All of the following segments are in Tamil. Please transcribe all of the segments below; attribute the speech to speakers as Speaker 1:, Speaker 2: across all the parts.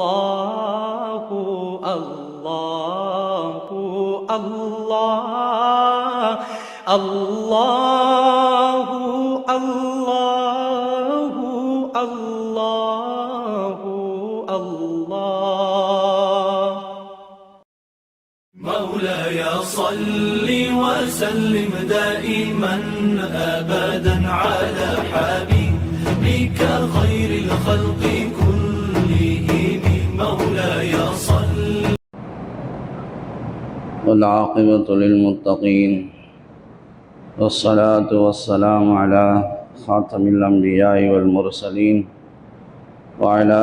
Speaker 1: الله الله الله الله الله الله الله
Speaker 2: مولاي صل وسلم دائما
Speaker 3: والعاقبة للمتقين والصلاة والسلام على خاتم الأنبياء والمرسلين وعلى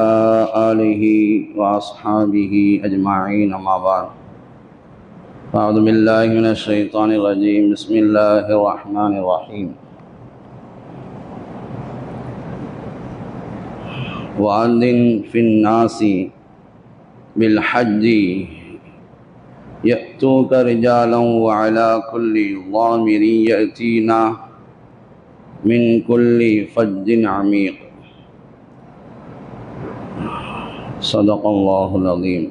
Speaker 3: آله وأصحابه أجمعين، أما بعد. أعوذ بالله من الشيطان الرجيم. بسم الله الرحمن الرحيم. وأذن في الناس بالحج يأتوك رجالا وعلى كل ضامر يأتينا من كل فج عميق. صدق الله العظيم.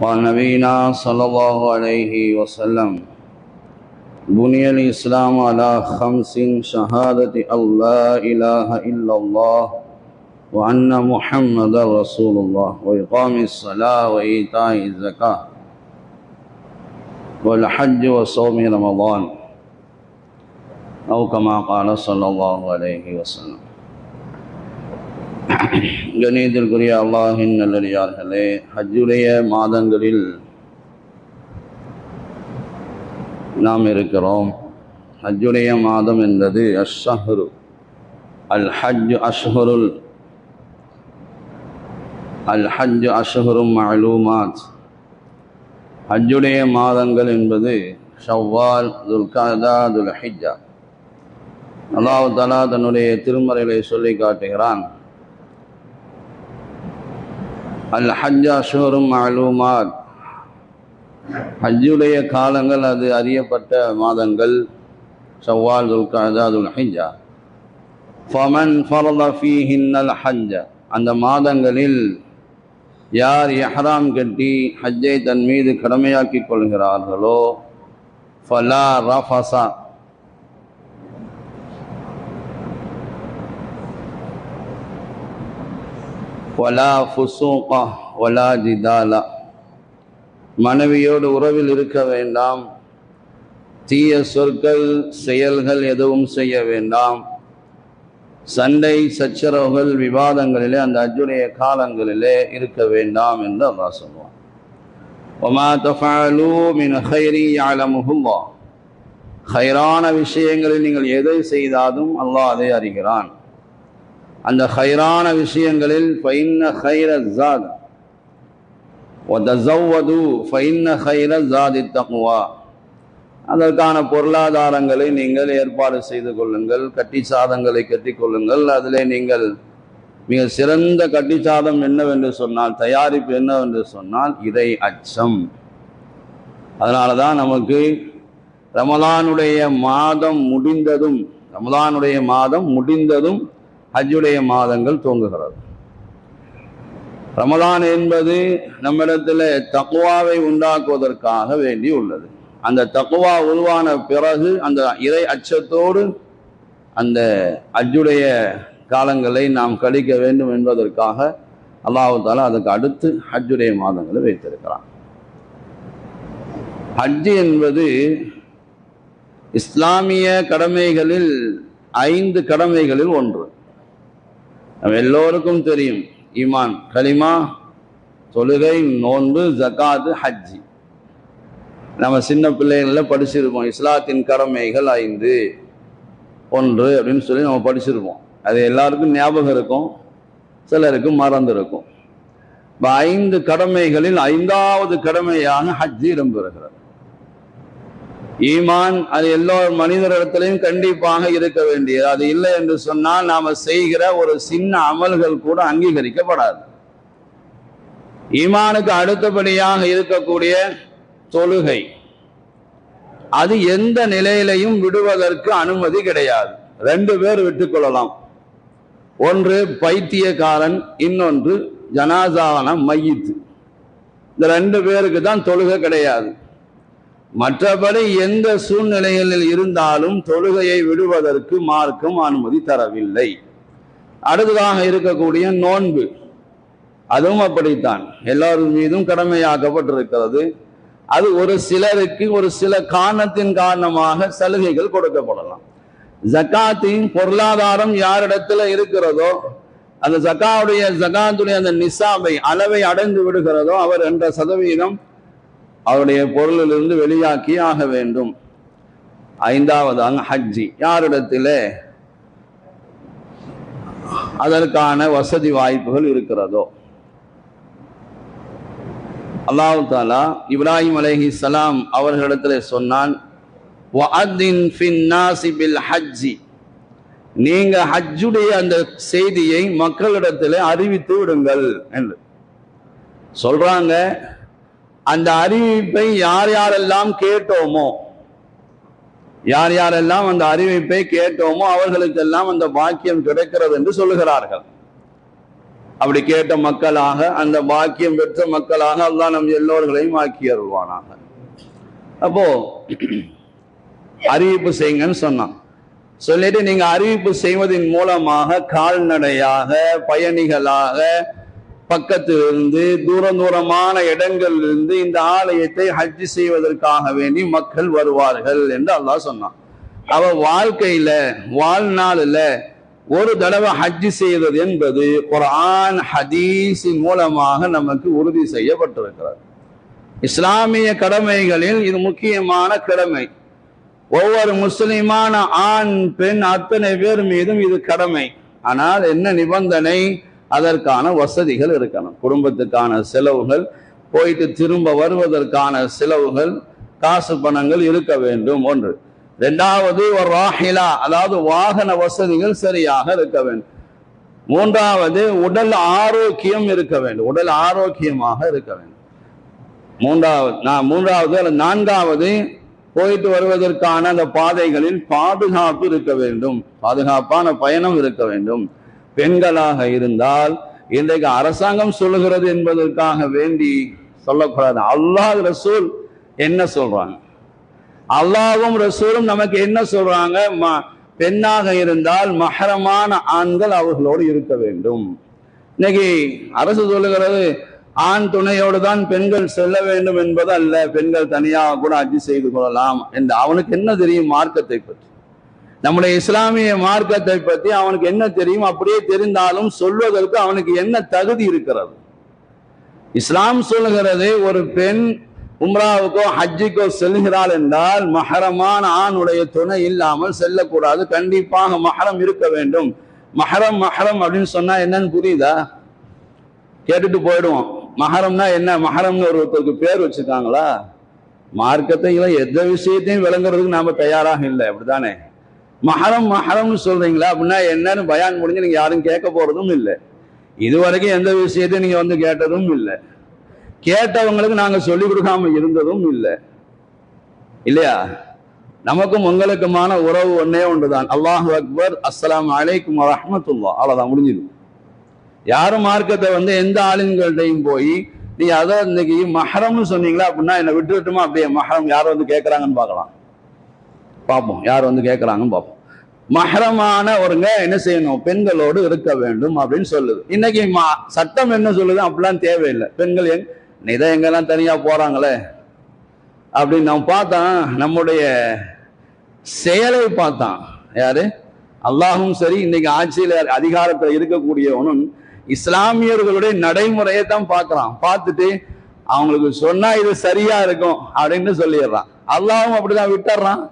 Speaker 3: قال نبينا صلى الله عليه وسلم، بني الإسلام على خمس شهادة أن لا إله إلا الله وأن محمد رسول الله، وإقام الصلاة وإيتاء الزكاة والحج وصوم رمضان أو كما قال صلى الله عليه وسلم கணியத்திற்குரிய அல்லாஹின் நல்லடியார்களே ஹஜ்ஜுடைய மாதங்களில் நாம் இருக்கிறோம் ஹஜ்ஜுடைய மாதம் என்பது அஷ்ஷஹ்ரு அல் ஹஜ் அஷ்ஹருல் அல் ஹஜ் அஷ்ஹரும் மலூமாத் ஹஜ்ஜுடைய மாதங்கள் என்பது ஷவ்வால் துல்காதா துல் ஹிஜ்ஜா அல்லாஹ் தலா தன்னுடைய திருமறைகளை சொல்லி காட்டுகிறான். அல் ஹஜ்ஜா ஷோரும் அலுமாத் ஹஜ்ஜுடைய காலங்கள் அது அறியப்பட்ட மாதங்கள். ஷவ்வால் துல்காதா துல் ஹிஜ்ஜா ஃபமன் ஃபரத ஃபீஹின்னல் ஹஜ்ஜா அந்த மாதங்களில் யார் எஹராம் கட்டி ஹஜ்ஜை தன் மீது கடமையாக்கி கொள்கிறார்களோ ஃபலா ரஃபசா வலா ஃபுசூகா வலா ஜிதாலா. மனைவியோடு உறவில் இருக்க வேண்டாம். தீய சொற்கள் செயல்கள் எதுவும் செய்ய வேண்டாம். சண்டை சச்சரவுகள் விவாதங்களிலே அந்த அஜுடைய காலங்களிலே இருக்க வேண்டாம் என்று அல்லா சொல்லுவான் ஒமா தொஃபாலூ மின் ஹைரி யாலமுகுல்லா ஹைரான விஷயங்களில் நீங்கள் எதை செய்தாலும் அல்லாஹ் அதை அறிகிறான் அந்த ஹைரான விஷயங்களில் ஃபைன்ன ஹைர ஜாத் ஒ தசவ்வது ஃபைன்ன ஹைர ஜாதி தகுவா அதற்கான பொருளாதாரங்களை நீங்கள் ஏற்பாடு செய்து கொள்ளுங்கள். கட்டி சாதங்களை கட்டி கொள்ளுங்கள். அதிலே நீங்கள் மிக சிறந்த கட்டி சாதம் என்னவென்று சொன்னால் தயாரிப்பு என்னவென்று சொன்னால் இறை அச்சம். அதனால தான் நமக்கு ரமலானுடைய மாதம் முடிந்ததும் ரமலானுடைய மாதம் முடிந்ததும் ஹஜ்ஜுடைய மாதங்கள் துவங்குகிறது. ரமலான் என்பது நம்மிடத்தில் தக்குவாவை உண்டாக்குவதற்காக வேண்டி உள்ளது. அந்த தக்குவா உருவான பிறகு அந்த இறை அச்சத்தோடு அந்த அஜுடைய காலங்களை நாம் கழிக்க வேண்டும் என்பதற்காக அல்லாஹு தாலா அதுக்கு அடுத்து ஹஜ்ஜுடைய மாதங்களை வைத்திருக்கிறான். ஹஜ்ஜு என்பது இஸ்லாமிய கடமைகளில் ஐந்து கடமைகளில் ஒன்று. நம்ம எல்லோருக்கும் தெரியும் ஈமான் கலிமா தொழுகை நோன்பு ஜக்காது ஹஜ்ஜி. நம்ம சின்ன பிள்ளைங்களில் படிச்சிருப்போம். இஸ்லாத்தின் கடமைகள் ஐந்து. ஒன்று அப்படின்னு சொல்லி நம்ம படிச்சிருப்போம். அது எல்லாருக்கும் ஞாபகம் இருக்கும். சிலருக்கு மறந்து இருக்கும். இப்போ ஐந்து கடமைகளில் ஐந்தாவது கடமையான ஹஜ்ஜி இடம்பெறுகிறது. ஈமான் அது எல்லா மனிதரிடத்திலையும் கண்டிப்பாக இருக்க வேண்டியது. அது இல்லை என்று சொன்னால் நாம் செய்கிற ஒரு சின்ன அமல்கள் கூட அங்கீகரிக்கப்படாது. ஈமானுக்கு அடுத்தபடியாக இருக்கக்கூடிய தொழுகை. அது எந்த நிலையிலையும் விடுவதற்கு அனுமதி கிடையாது. ரெண்டு பேர் விட்டுக்கொள்ளலாம் ஒன்று பைத்தியக்காரன் இன்னொன்று ஜனாசான மையித்து. இந்த ரெண்டு பேருக்கு தான் தொழுகை கிடையாது. மற்றபடி எந்த சூழ்நிலைகளில் இருந்தாலும் தொழுகையை விடுவதற்கு மார்க்கம் அனுமதி தரவில்லை. அடுத்ததாக இருக்கக்கூடிய நோன்பு. அதுவும் அப்படித்தான். எல்லாரும் மீதும் கடமையாக்கப்பட்டிருக்கிறது. அது ஒரு சிலருக்கு ஒரு சில காரணத்தின் காரணமாக சலுகைகள் கொடுக்கப்படலாம். ஜக்காத்தின் பொருளாதாரம் யாரிடத்துல இருக்கிறதோ அந்த ஜக்காவுடைய ஜகாத்துடைய அந்த நிசாபை அளவை அடைந்து விடுகிறதோ அவர் என்ற சதவீதம் அவருடைய பொருளிலிருந்து வெளியாக்கி ஆக வேண்டும். ஐந்தாவதாக ஹஜ்ஜி. யாரிடத்திலே அதற்கான வசதி வாய்ப்புகள் இருக்கிறதோ. அல்லாஹு தாலா இப்ராஹிம் அலஹி சலாம் அவர்களிடத்தில் சொன்னான் ஃபின் ஹஜ்ஜி. நீங்க ஹஜ்ஜுடைய அந்த செய்தியை மக்களிடத்தில் அறிவித்து விடுங்கள் என்று. சொல்றாங்க அந்த அறிவிப்பை யார் யாரெல்லாம் கேட்டோமோ யார் யாரெல்லாம் அந்த அறிவிப்பை கேட்டோமோ அவர்களுக்கெல்லாம் அந்த பாக்கியம் கிடைக்கிறது என்று சொல்லுகிறார்கள். அப்படி கேட்ட மக்களாக அந்த பாக்கியம் பெற்ற மக்களாக அல்லா நம் எல்லோர்களையும் ஆக்கி அருள்வானாக. அப்போ அறிவிப்பு செய்யுங்கன்னு சொன்னான். சொல்லிட்டு நீங்க அறிவிப்பு செய்வதன் மூலமாக கால்நடையாக பயணிகளாக பக்கத்திலிருந்து தூரம் தூரமான இடங்களிலிருந்து இந்த ஆலயத்தை ஹஜ் செய்வதற்காக வேண்டி மக்கள் வருவார்கள் என்று அல்லாஹ் சொன்னான். அவ வாழ்க்கையில வாழ்நாளில் ஒரு தடவை ஹஜ் செய்தது என்பது குரான் ஹதீஸின் மூலமாக நமக்கு உறுதி செய்யப்பட்டிருக்கிறது. இஸ்லாமிய கடமைகளில் இது முக்கியமான கடமை. ஒவ்வொரு முஸ்லிமான ஆண் பெண் அத்தனை பேர் மீதும் இது கடமை. ஆனால் என்ன நிபந்தனை? அதற்கான வசதிகள் இருக்கணும். குடும்பத்துக்கான செலவுகள் போயிட்டு திரும்ப வருவதற்கான செலவுகள் காசு பணங்கள் இருக்க வேண்டும். ஒன்று. ரெண்டாவது ஒரு ராஹிலா அதாவது வாகன வசதிகள் சரியாக இருக்க வேண்டும். மூன்றாவது உடல் ஆரோக்கியம் இருக்க வேண்டும். உடல் ஆரோக்கியமாக இருக்க வேண்டும். மூன்றாவது நான் மூன்றாவது அல்லது நான்காவது போயிட்டு வருவதற்கான அந்த பாதைகளில் பாதுகாப்பு இருக்க வேண்டும். பாதுகாப்பான பயணம் இருக்க வேண்டும். பெண்களாக இருந்தால் இன்றைக்கு அரசாங்கம் சொல்லுகிறது என்பதற்காக வேண்டி சொல்லக்கூடாது. அல்லாஹ் ரசூல் என்ன சொல்றாங்க அல்லாவும் ரசூலும் நமக்கு என்ன சொல்றாங்க? ம- பெண்ணாக இருந்தால் மகரமான ஆண்கள் அவர்களோடு இருக்க வேண்டும். இன்னைக்கு அரசு சொல்லுகிறது ஆண் துணையோடு தான் பெண்கள் செல்ல வேண்டும் என்பது அல்ல பெண்கள் தனியாக கூட அஜி செய்து கொள்ளலாம் என்று. அவனுக்கு என்ன தெரியும் மார்க்கத்தை பற்றி? நம்முடைய இஸ்லாமிய மார்க்கத்தை பற்றி அவனுக்கு என்ன தெரியும்? அப்படியே தெரிந்தாலும் சொல்வதற்கு அவனுக்கு என்ன தகுதி இருக்கிறது? இஸ்லாம் சொல்லுகிறது ஒரு பெண் உம்ராவுக்கோ ஹஜ்ஜிக்கோ செல்கிறாள் என்றால் மஹரமான ஆணுடைய துணை இல்லாமல் செல்லக்கூடாது. கண்டிப்பாக மஹரம் இருக்க வேண்டும். மஹரம் மஹரம் அப்படின்னு சொன்னா என்னன்னு புரியுதா? கேட்டுட்டு போயிடுவோம். மஹரம்னா என்ன? மஹரம்னு ஒருத்தருக்கு பேர் வச்சிருக்காங்களா? மார்க்கத்தையும் இல்லை எந்த விஷயத்தையும் விளங்குறதுக்கு நாம தயாராக இல்லை. அப்படித்தானே? மஹரம் மஹரம்னு சொல்றீங்களா? அப்படின்னா என்னன்னு பயான் முடிஞ்சு நீங்க யாரும் கேட்க போறதும் இல்லை. இதுவரைக்கும் எந்த விஷயத்தையும் நீங்க வந்து கேட்டதும் இல்லை. கேட்டவங்களுக்கு நாங்க சொல்லிக் கொடுக்காம இருந்ததும் இல்லை. இல்லையா? நமக்கும் உங்களுக்குமான உறவு ஒன்னே ஒன்றுதான். அல்லாஹு அக்பர் அஸ்லாம் அலைக்கும் வரஹ்மத்துல்லாஹ் அவ்வளவுதான் முடிஞ்சுது. யாரும் மார்க்கத்தை வந்து எந்த ஆளுங்கள்டையும் போய் நீ அதை இன்னைக்கு மஹரம்னு சொன்னீங்களா அப்படின்னா என்னை விட்டு விட்டுமா அப்படியே மஹரம் யார் வந்து கேட்கறாங்கன்னு பார்க்கலாம். பார்ப்போம் யார் வந்து கேட்கறாங்கன்னு பார்ப்போம். மஹரமான ஒருங்க என்ன செய்யணும்? பெண்களோடு இருக்க வேண்டும் அப்படின்னு சொல்லுது. இன்னைக்கு மா- சட்டம் என்ன சொல்லுது? அப்படிலாம் தேவையில்லை. பெண்கள் எங் நீ தான் எங்கெல்லாம் தனியாக போகிறாங்களே அப்படின்னு நான் பார்த்தேன் நம்முடைய செயலை பார்த்தான். யாரு? அல்லாஹும் சரி இன்னைக்கு ஆட்சியில் அதிகாரத்தில் இருக்கக்கூடியவனும் இஸ்லாமியர்களுடைய நடைமுறையை தான் பார்க்குறான். பார்த்துட்டு அவங்களுக்கு சொன்னா இது சரியா இருக்கும் அப்படின்னு சொல்லிடுறான். அல்லாஹும் அப்படிதான் விட்டுறான்.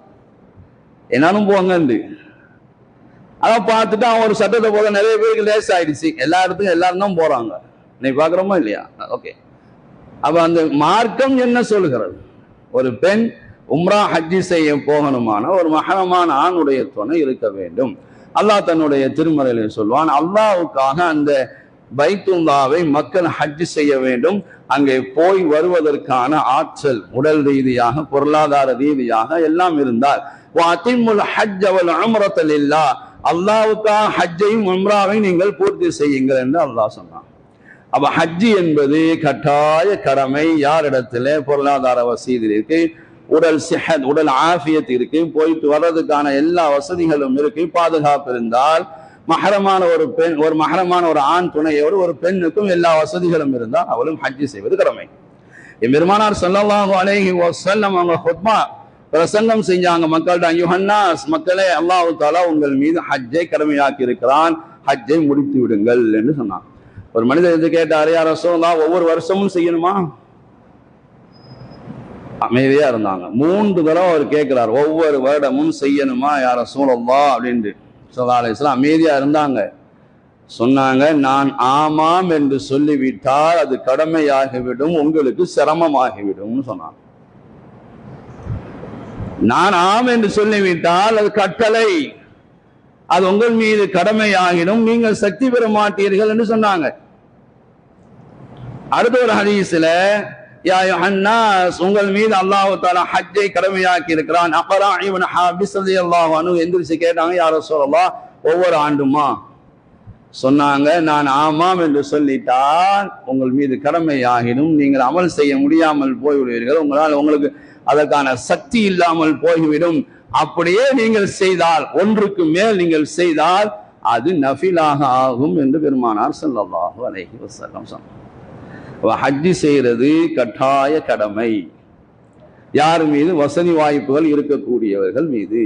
Speaker 3: என்னாலும் போங்கன்னு அதான் பார்த்துட்டு அவன் ஒரு சட்டத்தை போல நிறைய பேருக்கு லேஸ் ஆயிடுச்சு எல்லா இடத்துக்கும் எல்லாரும் தான் போறாங்க. இன்னைக்கு பாக்குறோமா இல்லையா? ஓகே. அப்ப அந்த மார்க்கம் என்ன சொல்லுகிறது? ஒரு பெண் உம்ரா ஹஜ்ஜி செய்ய போகணுமான ஒரு மகனமான ஆணுடைய துணை இருக்க வேண்டும். அல்லாஹ் தன்னுடைய திருமறையில சொல்வான் அல்லாவுக்காக அந்த பைத்துல்லாவை மக்கள் ஹஜ் செய்ய வேண்டும். அங்கே போய் வருவதற்கான ஆற்றல் உடல் ரீதியாக பொருளாதார ரீதியாக எல்லாம் இருந்தால். ஹஜ் அவள் அமரத்தல் இல்லா அல்லாவுக்காக ஹஜ்ஜையும் உம்ராவையும் நீங்கள் பூர்த்தி செய்யுங்கள் என்று அல்லாஹ் சொன்னான் அப்ப ஹஜ்ஜி என்பது கட்டாய கடமை. யாரிடத்துல பொருளாதார வசதி இருக்கு உடல் சிஹத் உடல் ஆஃபியத் இருக்கு போயிட்டு வர்றதுக்கான எல்லா வசதிகளும் இருக்கு. பாதுகாப்பு இருந்தால் மகரமான ஒரு பெண் ஒரு மகரமான ஒரு ஆண் துணையோடு ஒரு பெண்ணுக்கும் எல்லா வசதிகளும் இருந்தால் அவளும் ஹஜ்ஜி செய்வது கடமை. எம்பெருமானார் சொல்லலாம் அலைஹி செல்லம் அவங்க ஹுத்மா பிரசங்கம் செஞ்சாங்க மக்கள்கிட்ட யுஹன்னாஸ் மக்களே அல்லாஹு தாலா உங்கள் மீது ஹஜ்ஜை கடமையாக்கி இருக்கிறான். ஹஜ்ஜை முடித்து விடுங்கள் என்று சொன்னான் ஒரு மனிதர் இது கேட்டாரு யார் ரசூலா ஒவ்வொரு வருஷமும் செய்யணுமா? அமைதியா இருந்தாங்க. மூன்று தடவை அவர் கேட்கிறார் ஒவ்வொரு வருடமும் செய்யணுமா யார சூழல்லா அப்படின்ட்டு. சொல்லா அலிஸ்லாம் அமைதியா இருந்தாங்க. சொன்னாங்க நான் ஆமாம் என்று சொல்லிவிட்டால் அது கடமையாகிவிடும் உங்களுக்கு சிரமமாகிவிடும் சொன்னாங்க. நான் ஆம் என்று சொல்லிவிட்டால் அது கட்டளை. அது உங்கள் மீது கடமையாகிடும் நீங்கள் சக்தி பெற மாட்டீர்கள் என்று சொன்னாங்க. அடுத்த ஒரு ஹதீஸ்ல யா யுஹன்னாஸ் உங்கள் மீது அல்லாஹு தாலா ஹஜ்ஜை கடமையாக்கி இருக்கிறான் அக்ரா இவன் ஹாபிஸ் அல்லாஹ் அனு எந்திரிச்சு கேட்டாங்க யாரோ சொல்லலாம் ஒவ்வொரு ஆண்டுமா? சொன்னாங்க நான் ஆமாம் என்று சொல்லிட்டால் உங்கள் மீது கடமையாகிடும். நீங்கள் அமல் செய்ய முடியாமல் போய்விடுவீர்கள். உங்களால் உங்களுக்கு அதற்கான சக்தி இல்லாமல் போய்விடும். அப்படியே நீங்கள் செய்தால் ஒன்றுக்கு மேல் நீங்கள் செய்தால் அது நஃபிலாக ஆகும் என்று பெருமானார் ஸல்லல்லாஹு அலைஹி வஸல்லம் சொன்னார். ஹஜ்ஜி செய்யறது கட்டாய கடமை. யார் மீது? வசதி வாய்ப்புகள் இருக்கக்கூடியவர்கள் மீது.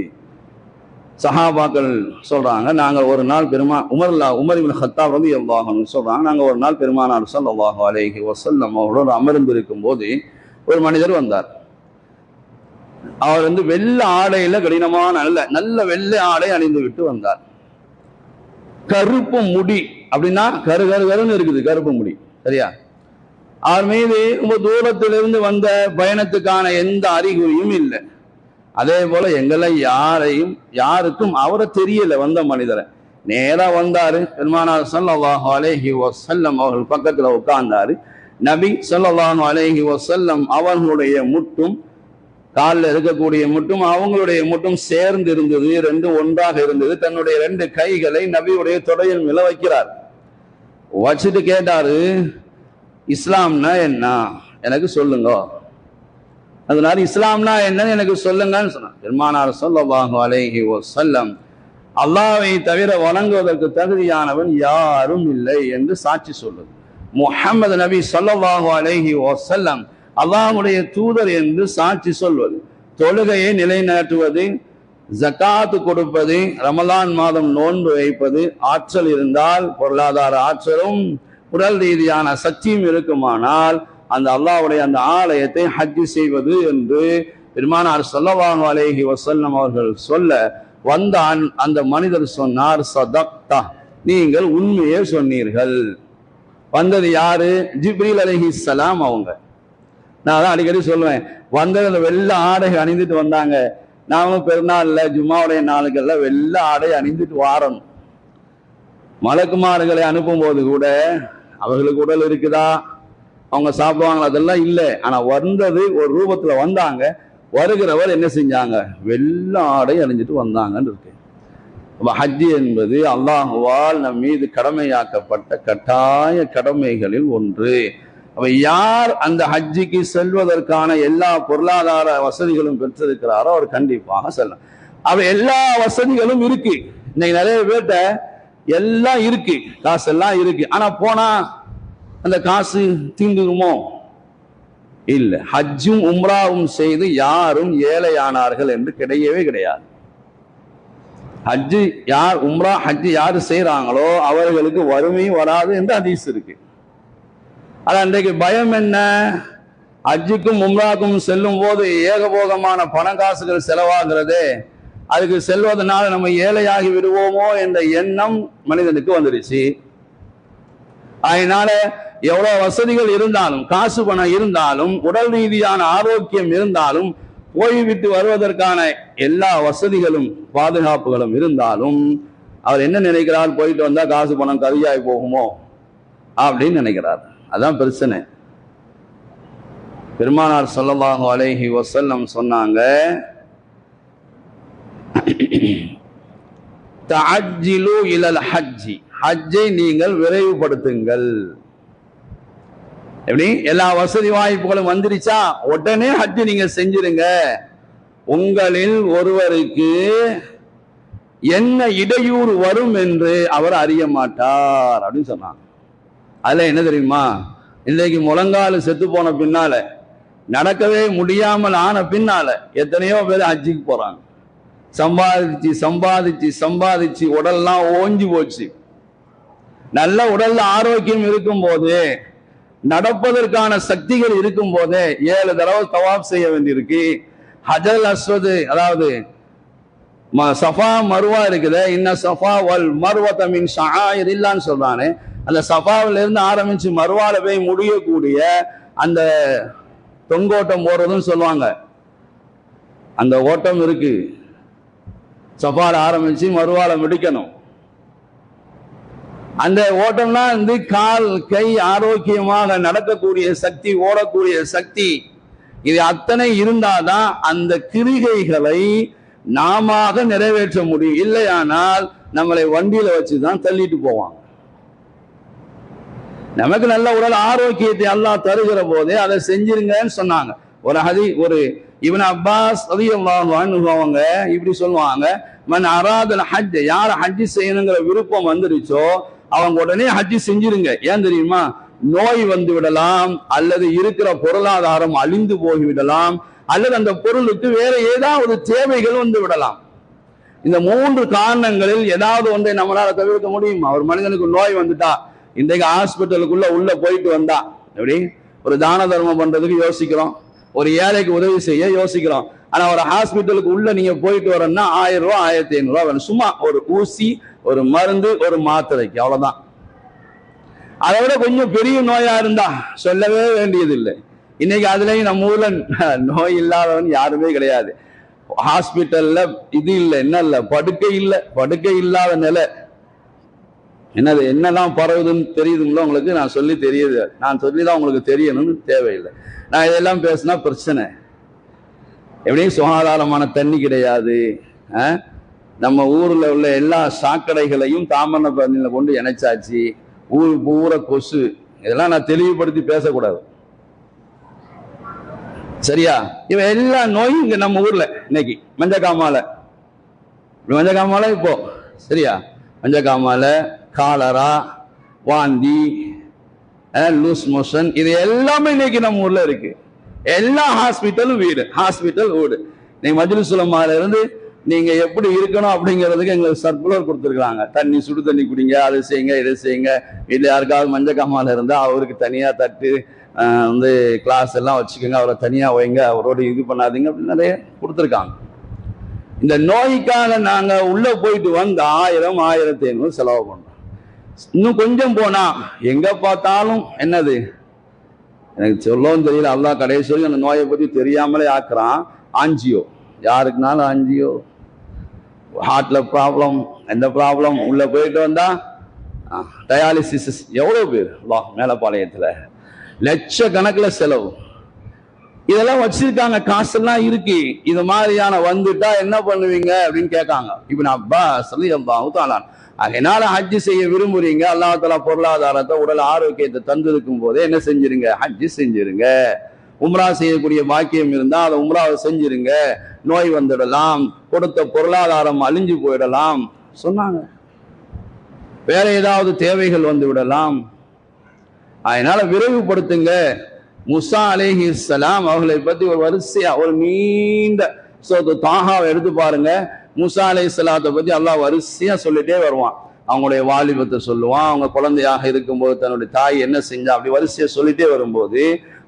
Speaker 3: சஹாபாக்கள் சொல்றாங்க நாங்கள் ஒரு நாள் பெருமா உமர்லா உமர் இபின் ஹத்தாப் வந்து எவ்வாகணும் சொல்றாங்க நாங்கள் ஒரு நாள் பெருமானார் ஸல்லல்லாஹு அலேஹி வஸல்லம் அவரோடு அமர்ந்து இருக்கும்போது ஒரு மனிதர் வந்தார். அவர் வந்து வெள்ளை ஆடையில கடினமான நல்ல நல்ல வெள்ளை ஆடை அணிந்து விட்டு வந்தார். கருப்பு முடி அப்படின்னா கரு கரு கருன்னு இருக்குது கருப்பு முடி. சரியா? அவர் மீது ரொம்ப தூரத்திலிருந்து வந்த பயணத்துக்கான எந்த அறிகுறியும் இல்லை. அதே போல எங்களை யாரையும் யாருக்கும் அவரை தெரியல வந்த மனிதரை. நேரா வந்தாரு பெருமானார் ஸல்லல்லாஹு அலேஹி வசல்லம் அவர்கள் பக்கத்துல உட்கார்ந்தாரு. நபி ஸல்லல்லாஹு அலேஹி வசல்லம் அவர்களுடைய முட்டும் காலில் இருக்கக்கூடிய முட்டும் அவங்களுடைய முட்டும் சேர்ந்து இருந்தது ரெண்டும் ஒன்றாக இருந்தது. தன்னுடைய ரெண்டு கைகளை நபியுடைய தொடையில் மேல வைக்கிறார். வச்சுட்டு கேட்டாரு இஸ்லாம்னா என்ன? எனக்கு சொல்லுங்க. அதனால இஸ்லாம்னா என்னன்னு எனக்கு சொல்லுங்கன்னு சொன்னார் பெருமானார் சொல்லவாக அலேஹி ஓ வஸல்லம் அல்லாவை தவிர வணங்குவதற்கு தகுதியானவன் யாரும் இல்லை என்று சாட்சி சொல்லுது. முஹம்மது நபி சொல்லவாக அலேஹி ஓ வஸல்லம் அல்லாஹுடைய தூதர் என்று சாட்சி சொல்வது. தொழுகையை நிலைநாட்டுவது ஜகாத்து கொடுப்பது ரமலான் மாதம் நோன்பு வைப்பது ஆற்றல் இருந்தால் பொருளாதார ஆற்றலும் உடல் ரீதியான சக்தியும் இருக்குமானால் அந்த அல்லாவுடைய அந்த ஆலயத்தை ஹஜ்ஜு செய்வது என்று பெருமானார் சொல்லவாங்க அலேஹி வசல்லம் அவர்கள் சொல்ல வந்த அன்- அந்த மனிதர் சொன்னார் சதக்தா நீங்கள் உண்மையே சொன்னீர்கள். வந்தது யாரு? ஜிப்ரீல் அலைஹிஸ்ஸலாம் அவங்க. நான் தான் அடிக்கடி சொல்லுவேன் வந்தது அந்த வெள்ள ஆடை அணிந்துட்டு வந்தாங்க. நாமும் பெருநாள்ல ஜும்மாவுடைய நாளுக்கெல்லாம் வெள்ள ஆடை அணிந்துட்டு வாரணும். மலக்குமார்களை அனுப்பும் போது கூட அவர்களுக்கு உடல் இருக்குதா? அவங்க சாப்பிடுவாங்களா? அதெல்லாம் இல்லை. ஆனால் வந்தது ஒரு ரூபத்தில் வந்தாங்க. வருகிறவர் என்ன செஞ்சாங்க? வெள்ளை ஆடை அணிஞ்சிட்டு வந்தாங்கன்னு இருக்கு. ஹஜ்ஜி என்பது அல்லாஹுவால் நம் மீது கடமையாக்கப்பட்ட கட்டாய கடமைகளில் ஒன்று. அப்ப யார் அந்த ஹஜ்ஜிக்கு செல்வதற்கான எல்லா பொருளாதார வசதிகளும் பெற்றிருக்கிறாரோ அவர் கண்டிப்பாக செல்லும் அவ எல்லா வசதிகளும் இருக்கு. இன்னைக்கு நிறைய பேர்ட்ட எல்லாம் இருக்கு. காசு எல்லாம் இருக்கு. ஆனா போனா அந்த காசு தீந்துருமோ? இல்ல. ஹஜ்ஜும் உம்ராவும் செய்து யாரும் ஏழையானார்கள் என்று கிடையவே கிடையாது. ஹஜ்ஜு யார் உம்ரா ஹஜ்ஜு யார் செய்யறாங்களோ அவர்களுக்கு வறுமையும் வராது என்று ஹதீஸ் இருக்கு. ஆனா இன்றைக்கு பயம் என்ன? ஹஜ்ஜுக்கும் உம்ராக்கும் செல்லும் போது ஏகபோகமான பண காசுகள் செலவாகிறதே அதுக்கு செல்வதனால நம்ம ஏழையாகி விடுவோமோ என்ற எண்ணம் மனிதனுக்கு வந்துடுச்சு அதனால எவ்வளவு வசதிகள் இருந்தாலும் காசு பணம் இருந்தாலும் உடல் ரீதியான ஆரோக்கியம் இருந்தாலும் போய்விட்டு வருவதற்கான எல்லா வசதிகளும் பாதுகாப்புகளும் இருந்தாலும் அவர் என்ன நினைக்கிறார்? போயிட்டு வந்தா காசு பணம் கவியாய் போகுமோ? அப்படின்னு நினைக்கிறார். அதான் பிரச்சனை. பெருமானார் ஸல்லல்லாஹு அழகி வசல்லம் சொன்னாங்க தஅஜ்ஜிலு இலல் ஹஜ்ஜி. ஹஜ்ஜை நீங்கள் விரைவுபடுத்துங்கள். எப்படி? எல்லா வசதி வாய்ப்புகளும் வந்துருச்சா? உடனே ஹஜ்ஜி நீங்க செஞ்சிருங்க. உங்களில் ஒருவருக்கு என்ன இடையூறு வரும் என்று அவர் அறிய மாட்டார் அப்படின்னு சொன்னாங்க. அதுல என்ன தெரியுமா? இன்றைக்கு முழங்கால செத்து போன பின்னால நடக்கவே முடியாமல் ஆன பின்னால எத்தனையோ பேர் ஹஜ்ஜிக்கு போறாங்க. சம்பாதிச்சு சம்பாதிச்சு சம்பாதிச்சு உடல்லாம் ஓஞ்சி போச்சு. நல்ல உடல்ல ஆரோக்கியம் இருக்கும் போது நடப்பதற்கான சக்திகள் இருக்கும் போதே ஏழு தடவை தவாப் செய்ய வேண்டியிருக்கு. ஹஜல் அஸ்வது அதாவது ம- சஃபா மருவா இருக்குது. இன்ன சஃபா வல் மர்வத மின் ஷஆயிர் இல்லான்னு சொல்றானே. அந்த சஃபாவில இருந்து ஆரம்பிச்சு மருவால போய் முடியக்கூடிய அந்த தொங்கோட்டம் போறதுன்னு சொல்லுவாங்க. அந்த ஓட்டம் இருக்கு. சஃபால ஆரம்பிச்சு மறுவால முடிக்கணும். அந்த ஓட்டம்னா வந்து கால் கை ஆரோக்கியமாக நடக்கக்கூடிய சக்தி ஓடக்கூடிய சக்தி. இது அத்தனை இருந்தாதான் அந்த கிரிகைகளை நாம நிறைவேற்ற முடியும். இல்லையானால் நம்மளை வண்டியில வச்சுதான் தள்ளிட்டு போவாங்க. நமக்கு நல்ல உடல் ஆரோக்கியத்தை எல்லாம் தருகிற போதே அதை செஞ்சிருங்கன்னு சொன்னாங்க. ஒரு ஹதி ஒரு இவன் அப்பாஸ் அவங்க இப்படி சொல்லுவாங்க மன் அராதல் ஹஜ் யார் ஹஜ்ஜி செய்யணுங்கிற விருப்பம் வந்துருச்சோ அவங்க உடனே ஹஜ் செஞ்சிருங்க. ஏன் தெரியுமா? நோய் வந்து விடலாம் அல்லது இருக்கிற பொருளாதாரம் அழிந்து போய் விடலாம் அல்லது அந்த பொருளுக்கு வேற ஏதாவது தேவைகள் வந்து விடலாம். இந்த மூன்று காரணங்களில் ஏதாவது ஒன்றை நம்மளால தவிர்க்க முடியும்? ஒரு மனிதனுக்கு நோய் வந்துட்டா இன்றைக்கு ஹாஸ்பிட்டலுக்குள்ள உள்ள போயிட்டு வந்தா எப்படி? ஒரு தான தர்மம் பண்றதுக்கு யோசிக்கிறோம். ஒரு ஏழைக்கு உதவி செய்ய யோசிக்கிறோம். ஆனா ஒரு ஹாஸ்பிட்டலுக்கு உள்ள நீங்க போயிட்டு வரணும்னா ஆயிரம் ரூபாய் ஆயிரத்தி ஐநூறு ரூபாய் வேணும். சும்மா ஒரு ஊசி ஒரு மருந்து ஒரு மாத்திரைக்கு. அவ்வளவுதான். அதை விட கொஞ்சம் பெரிய நோயா இருந்தா சொல்லவே வேண்டியதில்லை. இன்னைக்கு அதுலயும் நம்ம ஊர்ல நோய் இல்லாதவன் யாருமே கிடையாது. ஹாஸ்பிட்டல்ல இது இல்லை என்ன இல்லை படுக்கை இல்லை. படுக்கை இல்லாத நிலை. என்னது என்னெல்லாம் பரவுதுன்னு தெரியுதுங்களோ உங்களுக்கு நான் சொல்லி தெரியுது. நான் சொல்லி தான் உங்களுக்கு தெரியணும்னு தேவையில்லை. நான் இதெல்லாம் பேசினா பிரச்சனை. எப்படியும் சுகாதாரமான தண்ணி கிடையாது. ஆ? நம்ம ஊரில் உள்ள எல்லா சாக்கடைகளையும் தாமரை பந்தியில் கொண்டு இணைச்சாச்சு. ஊர் பூரா கொசு. இதெல்லாம் நான் தெளிவுபடுத்தி பேசக்கூடாது. சரியா? இவன் எல்லா நோயும் இங்கே நம்ம ஊரில் இன்னைக்கு. மஞ்சக்காமால. மஞ்சக்காமால இப்போ. சரியா? மஞ்சக்காமால காலரா வாந்தி லூஸ் மோஷன் இது எல்லாமே இன்னைக்கு நம்ம ஊர்ல இருக்கு. எல்லா ஹாஸ்பிட்டலும் வீடு ஹாஸ்பிட்டல் வீடு நீங்க மஜ்லிஸ் சுலமால இருந்து நீங்க எப்படி இருக்கணும் அப்படிங்கிறதுக்கு எங்களுக்கு சர்க்குலர் கொடுத்துருக்காங்க தண்ணி சுடு தண்ணி குடிங்க அதை செய்யுங்க இதை செய்யுங்க. இல்லை யாருக்காவது மஞ்சக்காமால இருந்தா அவருக்கு தனியா தட்டு வந்து கிளாஸ் எல்லாம் வச்சுக்கோங்க. அவரை தனியா வைங்க அவரோட இது பண்ணாதீங்க அப்படின்னு நிறைய கொடுத்துருக்காங்க. இந்த நோய்க்காக நாங்க உள்ள போயிட்டு வந்து ஆயிரம் ஆயிரத்தி ஐநூறு செலவு பண்ணோம் இன்னும் கொஞ்சம் போனா எங்க பார்த்தாலும் என்னது? எனக்கு சொல்லவும் தெரியல அல்லா கடைசி வரைக்கும் அந்த நோயை பத்தி தெரியாமலே ஆக்குறான். ஆஞ்சியோ. யாருக்குனாலும் ஆஞ்சியோ. ஹார்ட்ல ப்ராப்ளம் எந்த ப்ராப்ளம் உள்ள போயிட்டு வந்தா டயாலிசிஸ் எவ்வளவு பேர்? வா மேலப்பாளையத்தில். லட்சக்கணக்கில் செலவு. இதெல்லாம் வச்சிருக்காங்க காசெல்லாம் இருக்கு. இது மாதிரியான வந்துட்டா என்ன பண்ணுவீங்க? அப்படின்னு கேட்காங்க. இப்ப அப்பா சொல்லி அல்லாஹு தாலான் அதனால ஹஜ்ஜு செய்ய விரும்புறீங்க? அல்லாஹால பொருளாதாரத்தை உடல் ஆரோக்கியத்தை தந்திருக்கும் போதே என்ன செஞ்சிருங்க? ஹஜ்ஜு செஞ்சிருங்க. உம்ரா செய்யக்கூடிய பாக்கியம் இருந்தால் அதை உம்ராவை செஞ்சிருங்க. நோய் வந்துடலாம். கொடுத்த பொருளாதாரம் அழிஞ்சு போயிடலாம். சொன்னாங்க. வேற ஏதாவது தேவைகள் வந்து விடலாம். அதனால விரைவுபடுத்துங்க. முசா அலேஹி இஸ்லாம் அவர்களை பத்தி ஒரு வரிசையா ஒரு நீண்ட தாகாவை எடுத்து பாருங்க. மூசா அலை இஸ்லாத்தை பற்றி அல்லா வரிசையாக சொல்லிட்டே வருவான். அவங்களுடைய வாலிபத்தை சொல்லுவான். அவங்க குழந்தையாக இருக்கும்போது தன்னுடைய தாய் என்ன செஞ்சா அப்படி வரிசையாக சொல்லிட்டே வரும்போது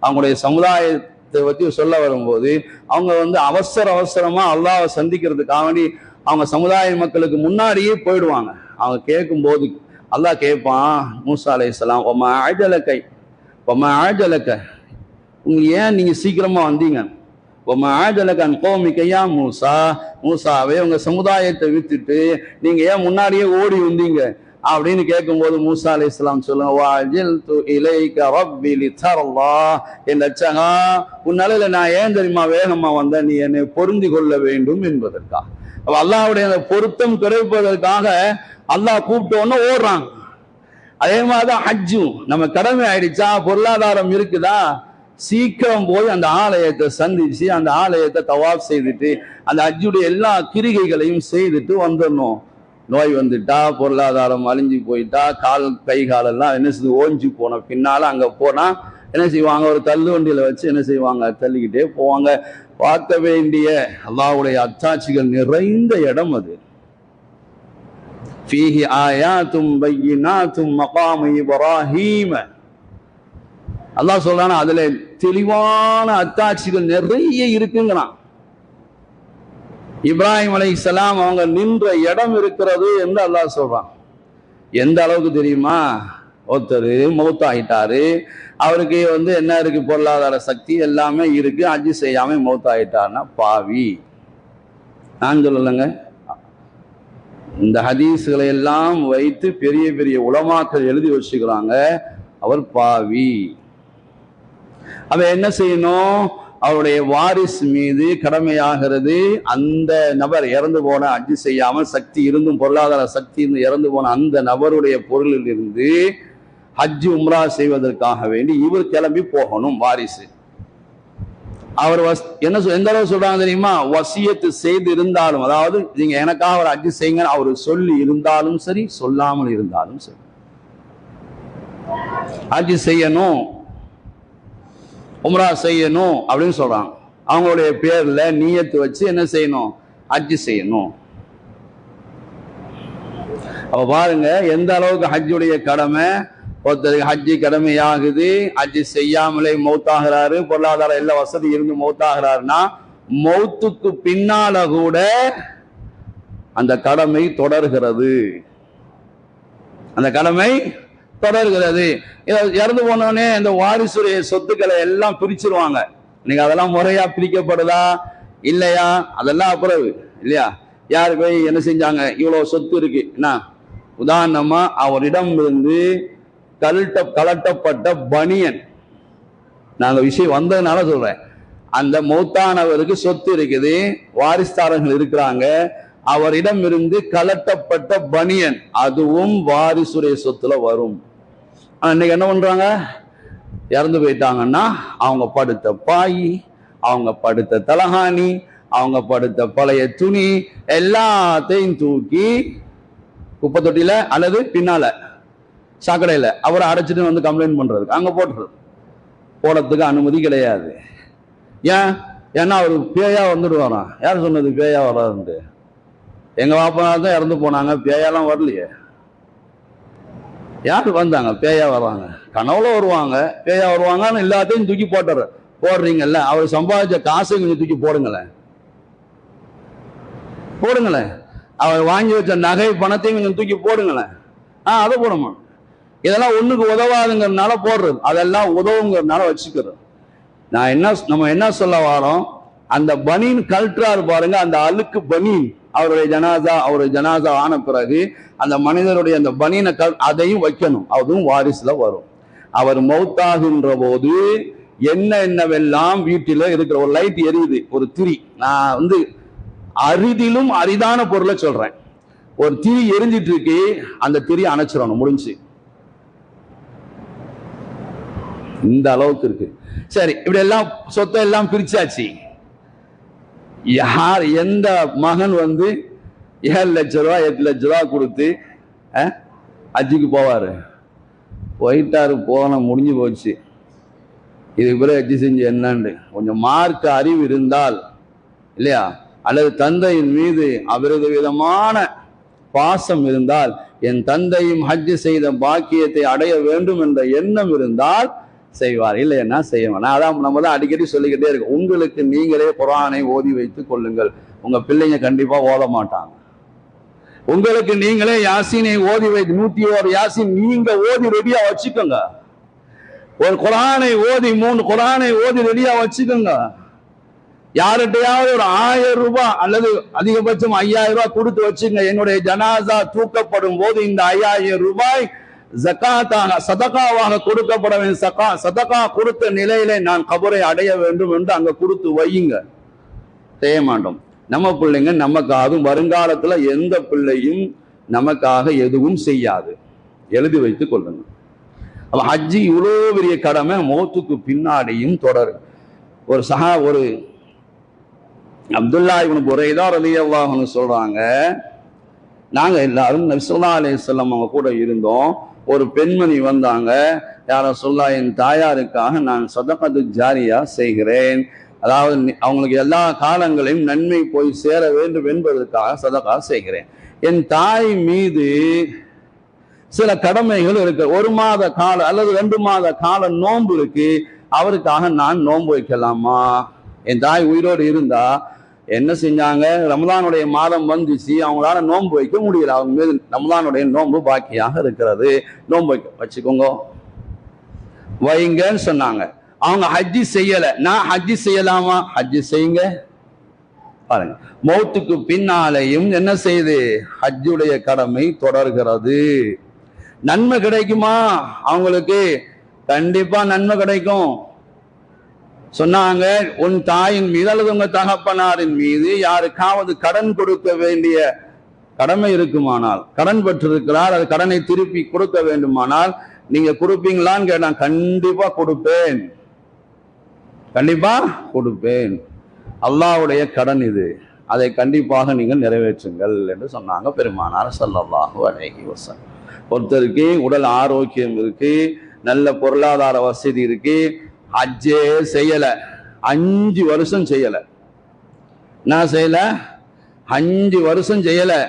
Speaker 3: அவங்களுடைய சமுதாயத்தை பற்றி சொல்ல வரும்போது அவங்க வந்து அவசர அவசரமாக அல்லாவை சந்திக்கிறதுக்காக வேண்டி அவங்க சமுதாய மக்களுக்கு முன்னாடியே போயிடுவாங்க. அவங்க கேட்கும்போது அல்லாஹ் கேட்பான் மூசா அலைஹிஸ்ஸலாம் ஒமா ஆஜலக்கை ஒமா ஆஜலக்க உங்க ஏன் நீங்கள் சீக்கிரமாக வந்தீங்க? ஒமா கோமிக்கையா மூசா? மூசாவே உங்க சமுதாயத்தை வித்துட்டு நீங்க ஏன் முன்னாடியே ஓடி வந்தீங்க? அப்படின்னு கேட்கும்போது மூசா அலைஹிஸ்ஸலாம் சொல்லுங்க வாஜில் து இலைக்க ரப்பி என் ரட்சகா உன்னால நான் ஏன் தெரியுமா வேகமா வந்தேன்? நீ என்னை பொருந்தி கொள்ள வேண்டும் என்பதற்காக. அப்ப அல்லாஹ்வுடைய அந்த பொருத்தம் கிடைப்பதற்காக அல்லாஹ் கூப்பிட்ட உடனே ஓடுறாங்க. அதே மாதிரிதான் ஹஜ்ஜும். நம்ம கடமை ஆயிடுச்சா? பொருளாதாரம் இருக்குதா? சீக்கிரம் போய் அந்த ஆலயத்தை சந்திச்சு அந்த ஆலயத்தை தவாப் செய்துட்டு அந்த அஜுடைய எல்லா கிரிகைகளையும் செய்துட்டு வந்துடணும். நோய் வந்துட்டா பொருளாதாரம் அழிஞ்சு போயிட்டா கால் கை காலெல்லாம் என்ன செய்து ஓஞ்சி போன பின்னால அங்கே போனா என்ன செய்வாங்க? ஒரு தள்ளு வண்டியில வச்சு என்ன செய்வாங்க? தள்ளிக்கிட்டே போவாங்க. பார்க்க வேண்டிய அல்லாவுடைய அத்தாட்சிகள் நிறைந்த இடம் அது. ஃபீஹி தும்பகினா தும் மகாமயி இப்ராஹீம. அல்லா சொல்றான் அதுல தெளிவான அத்தாட்சிகள் நிறைய இருக்குங்கிறான். இப்ராஹிம் அலைஹிஸ்ஸலாம் அவங்க நின்ற இடம் இருக்கிறது என்று அல்லாஹ் சொல்றான். எந்த அளவுக்கு தெரியுமா? ஒருத்தர் மௌத்தாகிட்டாரு அவருக்கு வந்து என்ன இருக்கு? பொருளாதார சக்தி எல்லாமே இருக்கு. அஜி செய்யாம மௌத்தாகிட்டார்னா பாவி. நான் சொல்லலைங்க. இந்த ஹதீஸ்களை எல்லாம் வைத்து பெரிய பெரிய உளமாக்கள் எழுதி வச்சுக்கிறாங்க. அவர் பாவி. அவன் என்ன செய்யணும்? அவருடைய வாரிசு மீது கடமையாகிறது. அந்த நபர் இறந்து போன அஜி செய்யாமல் சக்தி இருந்தும் பொருளாதார சக்தி இருந்து இறந்து போன அந்த நபருடைய பொருளில் இருந்து ஹஜ் உம்ரா செய்வதற்காக வேண்டி இவர் கிளம்பி போகணும் வாரிசு. அவர் வஸ் என்ன சொல் எந்த அளவு சொல்றாங்க தெரியுமா? வசியத்து செய்து இருந்தாலும் அதாவது நீங்க எனக்காக அவர் அஜி செய்யுங்க அவர் சொல்லி இருந்தாலும் சரி சொல்லாமல் இருந்தாலும் சரி. அட்ஜி செய்யணும். உம்ரா செய்யணும் அப்படின்னு சொல்றாங்க. அவங்களுடைய பேர்ல நீயத்து வச்சு என்ன செய்யணும்? ஹஜ் செய்யணும். அப்போ பாருங்க எந்த அளவுக்கு ஹஜ்ஜுடைய கடமை? ஒருத்தருக்கு ஹஜ்ஜி கடமையாகுது ஹஜ்ஜி செய்யாமலே மௌத்தாகிறாரு பொருளாதார எல்லா வசதி இருந்து மௌத்தாகிறாருன்னா மௌத்துக்கு பின்னால கூட அந்த கடமை தொடர்கிறது. அந்த கடமை தொடர்கிறது. இறந்து போனோடனே இந்த வாரிசுடைய சொத்துக்களை எல்லாம் பிரிச்சிருவாங்க. இன்னைக்கு அதெல்லாம் முறையா பிரிக்கப்படுதா? இல்லையா? அதெல்லாம் அப்புறம் இல்லையா? யார் போய் என்ன செஞ்சாங்க? இவ்வளவு சொத்து இருக்கு. என்ன? உதாரணமா அவரிடம் இருந்து கழட்ட கலட்டப்பட்ட பனியன். நாங்க விஷயம் வந்ததுனால சொல்றேன். அந்த மௌத்தானவருக்கு சொத்து இருக்குது. வாரிஸ்தாரங்கள் இருக்கிறாங்க. அவரிடம் இருந்து கலட்டப்பட்ட பனியன். அதுவும் வாரிசுடைய சொத்துல வரும். ஆனா இன்னைக்கு என்ன பண்றாங்க? இறந்து போயிட்டாங்கன்னா அவங்க படுத்த பாய் அவங்க படுத்த தலகாணி அவங்க படுத்த பழைய துணி எல்லாத்தையும் தூக்கி குப்பை தொட்டியில அல்லது பின்னால சாக்கடையில அவரை அடைச்சிட்டு வந்து கம்ப்ளைண்ட் பண்றதுக்கு அங்க போட்டுறது போடுறதுக்கு அனுமதி கிடையாது. ஏன்? ஏன்னா அவர் பேயா வந்துடுவாராம் யார் சொன்னது பேயா வராதுன்ட்டு? எங்க வாப்பனார் தான் இறந்து போனாங்க பேயாலாம் வரலையே. யார் வந்தாங்க? பேயா வர்றாங்க கனவுல வருவாங்க. பேயா வருவாங்கன்னு எல்லாத்தையும் தூக்கி போட்டுற போடுறீங்கல்ல. அவர் சம்பாதிச்ச காசை கொஞ்சம் தூக்கி போடுங்களேன். போடுங்களேன். அவர் வாங்கி வச்ச நகை பணத்தையும் கொஞ்சம் தூக்கி போடுங்களேன். ஆ அதை போடுமா இதெல்லாம் ஒண்ணுக்கு உதவாதுங்கிறதுனால போடுறது. அதெல்லாம் உதவுங்கிறதுனால வச்சுக்கிறோம் நான் என்ன நம்ம என்ன சொல்ல வரோம்? அந்த பனீன் கல்ட்ரார் பாருங்க அந்த அழுக்கு பனீன் அவருடைய ஜனாசா அவருடைய ஜனாசா ஆன பிறகு அந்த மனிதருடைய அந்த பனின கல் அதையும் வைக்கணும். அதுவும் வாரிசுல வரும். அவர் மௌத்தாகின்ற போது என்ன என்னவெல்லாம் வீட்டில இருக்கிற ஒரு லைட் எரியுது ஒரு திரி. நான் வந்து அரிதிலும் அரிதான பொருளை சொல்றேன். ஒரு திரி எரிஞ்சிட்டு இருக்கு அந்த திரி அணைச்சிடணும் முடிஞ்சு. இந்த அளவுக்கு இருக்கு. சரி இப்படி எல்லாம் சொத்தை எல்லாம் பிரிச்சாச்சு. யார் எந்த மகன் வந்து ஏழு லட்ச ரூபா எட்டு லட்ச ரூபா கொடுத்து அஜிக்கு போவார் போவாரு? போயிட்டாரு போன முடிஞ்சு போச்சு. இதுக்கு பிறகு ஹஜ்ஜு செஞ்சு என்னன்னு கொஞ்சம் மார்க்க அறிவு இருந்தால் இல்லையா? அல்லது தந்தையின் மீது அவரது விதமான பாசம் இருந்தால் என் தந்தையும் ஹஜ்ஜு செய்த பாக்கியத்தை அடைய வேண்டும் என்ற எண்ணம் இருந்தால் செய்வார். இல்லைன்னா செய்ய வேணாம் அதான் நம்ம தான் அடிக்கடி சொல்லிக்கிட்டே இருக்கோம். உங்களுக்கு நீங்களே குரானை ஓதி வைத்துக் கொள்ளுங்கள். உங்க பிள்ளைங்க கண்டிப்பா ஓத மாட்டாங்க. உங்களுக்கு நீங்களே யாசினை ஓதி வைத்து நூத்தி ஒரு யாசின் நீங்க ஓதி ரெடியா வச்சுக்கோங்க. ஒரு குரானை ஓதி மூணு குரானை ஓதி ரெடியா வச்சுக்கோங்க. யார்கிட்டையாவது ஒரு ஆயிரம் ரூபாய் அல்லது அதிகபட்சம் ஐயாயிரம் ரூபாய் கொடுத்து வச்சுங்க என்னுடைய ஜனாசா தூக்கப்படும் போது இந்த ஐயாயிரம் ரூபாய் ஜக்காத்தாக சதகாவாக கொடுக்கப்பட வேண்டும் சகா சதகா கொடுத்த நிலையில நான் கபரை அடைய வேண்டும் என்று அங்க கொடுத்து வையுங்க. செய்ய மாட்டோம் நம்ம பிள்ளைங்க நமக்கு அதுவும் வருங்காலத்துல எந்த பிள்ளையும் நமக்காக எதுவும் செய்யாது. எழுதி வைத்துக் கொள்ளுங்க அப்ப ஹஜ்ஜி இவ்வளோ பெரிய கடமை மௌத்துக்கு பின்னாடியும் தொடரும். ஒரு சஹா ஒரு அப்துல்லா இவனு புரைதா ரலியல்லாஹுன்னு சொல்றாங்க நாங்க எல்லாரும் நபிசுல்லா அலி அவங்க கூட இருந்தோம். ஒரு பெண்மணி வந்தாங்க யார சொல்லா என் தாயாருக்காக நான் சதகது ஜாரியா செய்கிறேன். அதாவது அவங்களுக்கு எல்லா காலங்களையும் நன்மை போய் சேர வேண்டும் என்பதற்காக சதகா செய்கிறேன். என் தாய் மீது சில கடமைகள் இருக்கு. ஒரு மாத கால அல்லது ரெண்டு மாத கால நோன்பு இருக்கு. அவருக்காக நான் நோன்பு வைக்கலாமா? என் தாய் உயிரோடு இருந்தா என்ன செஞ்சாங்க? ரமதானுடைய மாதம் வந்துச்சு. அவங்களால நோன்பு வைக்க முடியல. அவங்க மீது ரமதானுடைய நோன்பு பாக்கியாக இருக்கிறது. நோன்பு வைக்க வச்சுக்கோங்க. வைங்கன்னு சொன்னாங்க. அவங்க ஹஜ்ஜி செய்யல. நான் ஹஜ்ஜி செய்யலாமா? ஹஜ்ஜி செய்யுங்க. பாருங்க. மௌத்துக்கு பின்னாலேயும் என்ன செய்யுது? ஹஜ்ஜுடைய கடமை தொடர்கிறது. நன்மை கிடைக்குமா? அவங்களுக்கு கண்டிப்பா நன்மை கிடைக்கும். சொன்னாங்க உன் தாயின் மீது அல்லது உங்க தகப்பனாரின் மீது யாருக்காவது கடன் கொடுக்க வேண்டிய கடமை இருக்குமானால் கடன் பெற்றிருக்கிறார் அது கடனை திருப்பி கொடுக்க வேண்டுமானால் நீங்க கொடுப்பீங்களான்னு கேட்டான் கண்டிப்பா கொடுப்பேன். கண்டிப்பா கொடுப்பேன். அல்லாஹ்வுடைய கடன் இது. அதை கண்டிப்பாக நீங்கள் நிறைவேற்றுங்கள் என்று சொன்னாங்க பெருமானார் ஸல்லல்லாஹு அழகி வசன் ஒருத்தருக்கு உடல் ஆரோக்கியம் இருக்கு நல்ல பொருளாதார வசதி இருக்கு அஜே செய்யல. அஞ்சு வருஷம் செய்யல. நான் செய்யல? அஞ்சு வருஷம் செய்யல.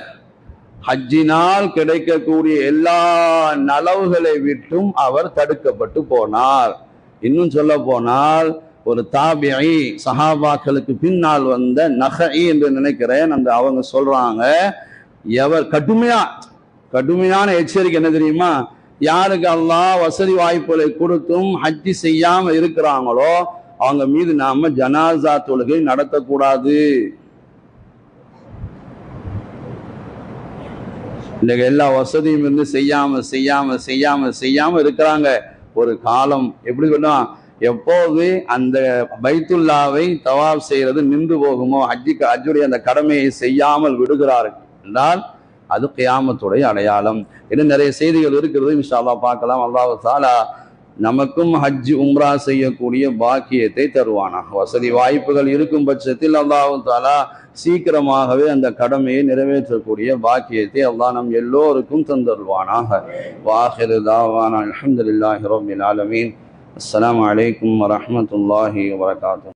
Speaker 3: ஹஜ்ஜினால் கிடைக்கக்கூடிய எல்லா நலவுகளை விட்டும் அவர் தடுக்கப்பட்டு போனார். இன்னும் சொல்ல போனால் ஒரு தாபியை சஹாபாக்களுக்கு பின்னால் வந்த நகை என்று நினைக்கிறேன். அந்த அவங்க சொல்றாங்க எவர் கடுமையா கடுமையான எச்சரிக்கை என்ன தெரியுமா? யாருக்கு அல்லாஹ் வசதி வாய்ப்புகளை கொடுத்தும் ஹஜ்ஜி செய்யாம இருக்கிறாங்களோ அவங்க மீது நாம ஜனாசா தொழுகை நடத்தக்கூடாது. இன்னைக்கு எல்லா வசதியும் இருந்து செய்யாம செய்யாம செய்யாம செய்யாம இருக்கிறாங்க. ஒரு காலம் எப்படி சொல்லுவான் எப்போது அந்த பைத்துல்லாவை தவாப் செய்யறது நின்று போகுமோ ஹஜ்ஜி ஹஜ்ஜுடைய அந்த கடமையை செய்யாமல் விடுகிறார்கள் என்றால் அது கியாமத்துடைய அடையாளம். இன்னும் நிறைய செய்திகள் இருக்கிறது இன்ஷா பார்க்கலாம். அல்லாஹு தாலா நமக்கும் ஹஜ் உம்ரா செய்யக்கூடிய பாக்கியத்தை தருவானாக. வசதி வாய்ப்புகள் இருக்கும் பட்சத்தில் அல்லாஹு தாலா சீக்கிரமாகவே அந்த கடமையை நிறைவேற்றக்கூடிய பாக்கியத்தை அல்லாஹ் நம் எல்லோருக்கும் தந்தருவானாக. வாஹிரு தாவானா. அல்ஹம்துலில்லாஹி ரப்பில் ஆலமீன். அஸ்ஸலாமு அலைக்கும் வரஹ்மத்துல்லாஹி வரகாத்து